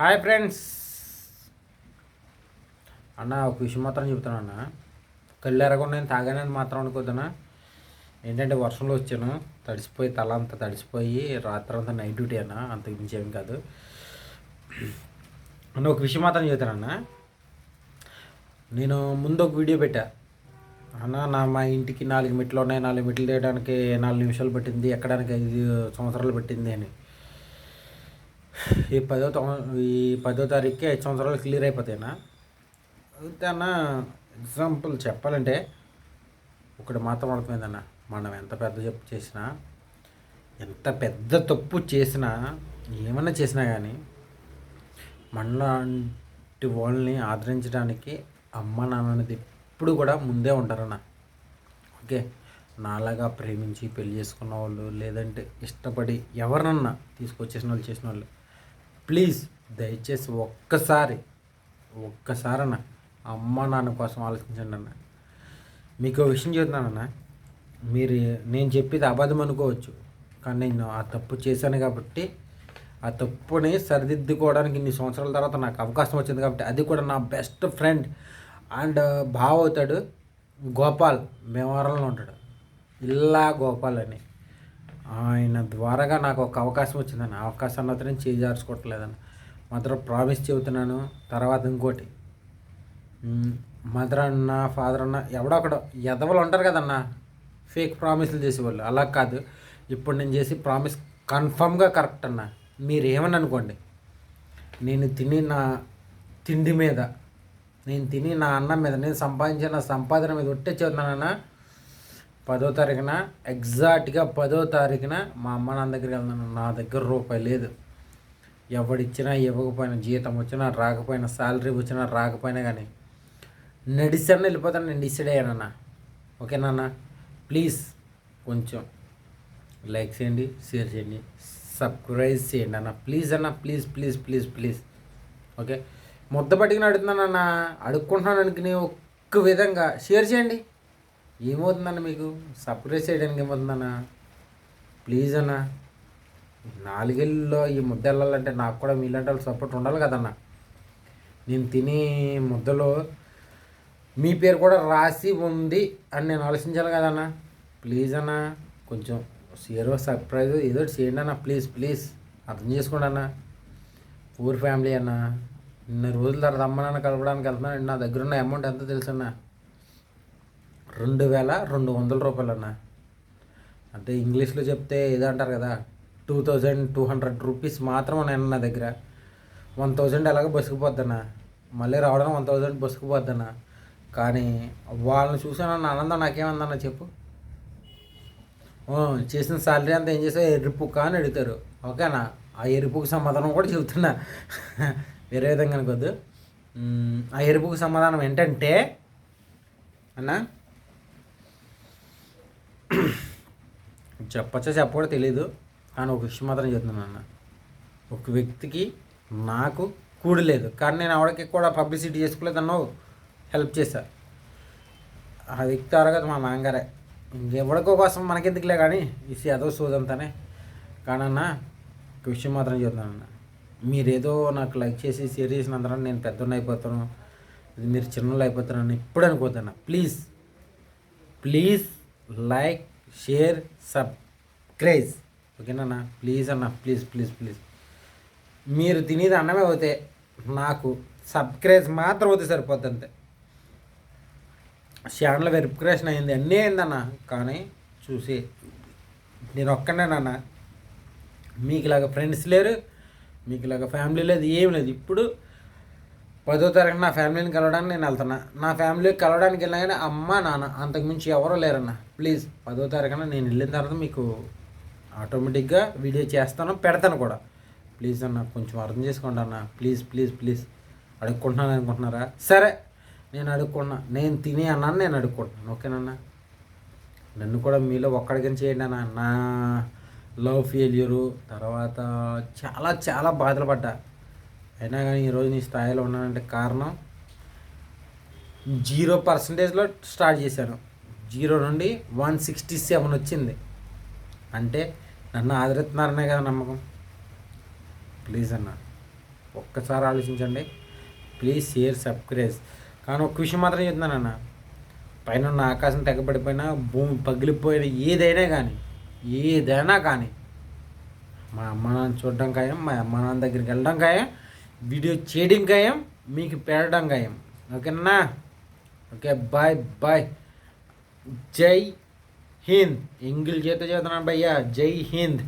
Hi friends. అన్న ఒక విషయం మాత్రం చెప్తాను అన్న. కళ్ళు ఎరగకుండా నేను తాగానని మాత్రం అనుకోద్దనా? ఏంటంటే వర్షంలో వచ్చాను. తడిసిపోయి తల అంతా తడిసిపోయి రాత్రి అంతా నైట్ డ్యూటీ అన్న. అంత మించి ఏం కాదు. అన్న ఒక విషయం మాత్రం చెప్తానన్న నేను ముందు ఒక వీడియో పెట్టా. అన్న నా మా ఇంటికి నాలుగు మెట్లు ఉన్నాయి. నాలుగు మెట్లు తీయడానికి నాలుగు నిమిషాలు పట్టింది. ఎక్కడానికి ఐదు సంవత్సరాలు పట్టింది అని. ఈ పదో ఈ పదో తారీఖుకి ఐదు సంవత్సరాలు క్లియర్ అయిపోతాయినా అయితే అన్న ఎగ్జాంపుల్ చెప్పాలంటే ఒకటి మాత్రం అర్థమైందన్న. మనం ఎంత పెద్ద తప్పు చేసినా ఎంత పెద్ద తప్పు చేసినా ఏమన్నా చేసినా కానీ మనలాంటి వాళ్ళని ఆదరించడానికి అమ్మ నాన్న అనేది ఎప్పుడు కూడా ముందే ఉంటారన్న. ఓకే? నాలాగా ప్రేమించి పెళ్ళి చేసుకున్న వాళ్ళు లేదంటే ఇష్టపడి ఎవరినన్నా తీసుకొచ్చేసిన వాళ్ళు చేసిన వాళ్ళు ప్లీజ్ దయచేసి ఒక్కసారి ఒక్కసారి అన్న అమ్మ నాన్న కోసం ఆలోచించండి అన్న. మీకు విషయం చెప్తున్నానన్న మీరు నేను చెప్పేది అబద్ధం అనుకోవచ్చు కానీ నేను ఆ తప్పు చేశాను కాబట్టి ఆ తప్పుని సరిదిద్దుకోవడానికి ఇన్ని సంవత్సరాల తర్వాత నాకు అవకాశం వచ్చింది కాబట్టి అది కూడా నా బెస్ట్ ఫ్రెండ్ అండ్ బావ అవుతాడు గోపాల్ భీమవరంలో ఉంటాడు. ఇల్లా గోపాల్ అని. ఆయన ద్వారాగా నాకు ఒక అవకాశం వచ్చిందని ఆ అవకాశాన్ని మాత్రం చేజార్చుకోవట్లేదని మాత్రం ప్రామిస్ చెబుతున్నాను. తర్వాత ఇంకోటి. మదర్ అన్న ఫాదర్ అన్న ఎవడో ఒకడో ఎదవలు ఉంటారు కదన్నా ఫేక్ ప్రామిస్లు చేసేవాళ్ళు. అలా కాదు. ఇప్పుడు నేను చేసి ప్రామిస్ కన్ఫర్మ్గా కరెక్ట్ అన్న. మీరు ఏమని అనుకోండి. నేను తిని నా తిండి మీద నేను తిని నా అన్నం మీద నేను సంపాదించిన సంపాదన మీద ఒట్టే చెబుతున్నానన్నా పదో తారీఖున ఎగ్జాక్ట్గా పదో తారీఖున మా అమ్మ నాన్న దగ్గరికి వెళ్తున్నాను నా దగ్గర రూపాయి లేదు. ఎవడిచ్చినా ఇవ్వకపోయినా జీతం వచ్చినా రాకపోయినా శాలరీ వచ్చినా రాకపోయినా కానీ నడిసన్న వెళ్ళిపోతాను నేను డిసైడ్ ఓకేనా ఓకేనా ప్లీజ్ కొంచెం లైక్ చేయండి షేర్ చేయండి సబ్స్క్రైబ్ చేయండి అన్న ప్లీజ్ అన్న please please please please. Okay? ముద్ద పట్టుకుని అడుగుతున్నానన్నా అడుక్కుంటున్నాను అనుకుని ఒక్క విధంగా. షేర్ చేయండి. ఏమవుతుందన్న మీకు? సర్ప్రైజ్ చేయడానికి ఏమవుతుందన్న? ప్లీజ్ అన్న. నాలుగేళ్ళలో ఈ ముద్ద వెళ్ళాలంటే నాకు కూడా మీలాంటి వాళ్ళు సపోర్ట్ ఉండాలి కదన్న. నేను తినే ముద్దలో మీ పేరు కూడా రాసి ఉంది అని నేను ఆలోచించాలి కదన్న. ప్లీజ్ అన్న. కొంచెం సీరో సర్ప్రైజ్ ఏదో చేయండి అన్న. ప్లీజ్ ప్లీజ్ అర్థం చేసుకోండి అన్న. పూర్ ఫ్యామిలీ అన్న. ఇన్ని రోజుల తర్వాత అమ్మ నాన్న కలపడానికి వెళ్తున్నాను నా దగ్గర ఉన్న అమౌంట్ ఎంత తెలుసన్నా రెండు వేల రెండు వందల రూపాయలు అన్న అంటే ఇంగ్లీష్లో చెప్తే ఏదో అంటారు కదా two thousand two hundred rupees మాత్రం ఉన్నాయన్న నా దగ్గర. వన్ థౌజండ్ ఎలాగో బస్సుకు మళ్ళీ రావడం వన్ థౌజండ్ బస్సుకు పోద్దన్న కానీ వాళ్ళని చూసానన్న ఆనందం నాకేమందన్నా చెప్పు. చేసిన శాలరీ అంతా ఏం చేసావు? ఎరుపుక్క అని అడుగుతారు. ఓకేనా? ఆ ఎరుపుకు సమాధానం కూడా చెబుతున్నా. వేరే విధంగా అనుకోద్దు. ఆ ఎరుపుకు సమాధానం ఏంటంటే అన్నా చెప్పచ్చా చెప్పకూడదు తెలీదు కానీ ఒక విషయం మాత్రం చెప్తున్నాను అన్న ఒక వ్యక్తికి నాకు కూడలేదు కానీ నేను ఆవిడకి కూడా పబ్లిసిటీ చేసుకోలేదు అన్నావు హెల్ప్ చేశా. ఆ వ్యక్తి అరగదు మా నాన్నగారే. ఇంకెవడికో కోసం మనకెందుకులే కానీ ఇసి అదో సోదంతానే కానీ అన్న ఒక విషయం మాత్రం చెప్తున్నాను మీరేదో నాకు లైక్ చేసి షేర్ అందరం నేను పెద్దోళ్ళు అయిపోతాను ఇది మీరు చిన్నోళ్ళు అయిపోతానని ఇప్పుడు అనుకోతున్నా please please like share subscribe ఓకేనా ప్లీజ్ అన్న ప్లీజ్ ప్లీజ్ ప్లీజ్. మీరు తినేది అన్నమే అవుతే నాకు సబ్స్క్రైజ్ మాత్రం అవుతే సరిపోద్ది అంతే. ఛానల్ వెరిఫికేషన్ అయింది అన్నీ అయిందన్న కానీ చూసి నేను ఒక్కనేనన్న మీకు ఇలాగ ఫ్రెండ్స్ లేరు మీకు ఇలాగ ఫ్యామిలీ లేదు ఏం లేదు. ఇప్పుడు పదో తారీఖు నా ఫ్యామిలీని కలవడానికి నేను వెళ్తున్నా. నా ఫ్యామిలీ కలవడానికి వెళ్ళినా కానీ అమ్మ నాన్న అంతకుమించి ఎవరో లేరన్న. ప్లీజ్ పదో తారీఖున నేను వెళ్ళిన తర్వాత మీకు ఆటోమేటిక్గా వీడియో చేస్తాను పెడతాను కూడా. ప్లీజ్ అన్న కొంచెం అర్థం చేసుకోండి అన్న. Please please please. అడుక్కుంటున్నాను అనుకుంటున్నారా? సరే నేను అడుక్కున్నా నేను తినే అన్నాను నేను అడుక్కుంటున్నాను. ఓకేనన్నా నన్ను కూడా మీలో ఒక్కడికని చేయండి అన్న. నా లవ్ ఫెయిల్యూరు తర్వాత చాలా చాలా బాధలు పడ్డా. అయినా కానీ ఈరోజు నీ స్థాయిలో ఉన్నానంటే కారణం జీరో పర్సంటేజ్లో స్టార్ట్ చేశాను. జీరో నుండి వన్ సిక్స్టీ సెవెన్ వచ్చింది. అంటే నన్ను ఆదరిస్తున్నారనే కదా నమ్మకం. ప్లీజ్ అన్న ఒక్కసారి ఆలోచించండి. Please share subscribe. కానీ ఒక విషయం మాత్రం చెప్తున్నానన్న పైన ఉన్న ఆకాశం తెగబడిపోయినా భూమి పగిలిపోయిన ఏదైనా కానీ ఏదైనా కానీ మా అమ్మ నాన్న చూడడం ఖాయం మా అమ్మ నాన్న దగ్గరికి వెళ్ళడం ఖాయం వీడియో చేయడం గాయం మీకు పెట్టడం గాయం. ఓకేనా? Okay bye bye. Jai Hind. ఇంగిల్ చేత చదువుతున్నాను భయ్యా. జై హింద్.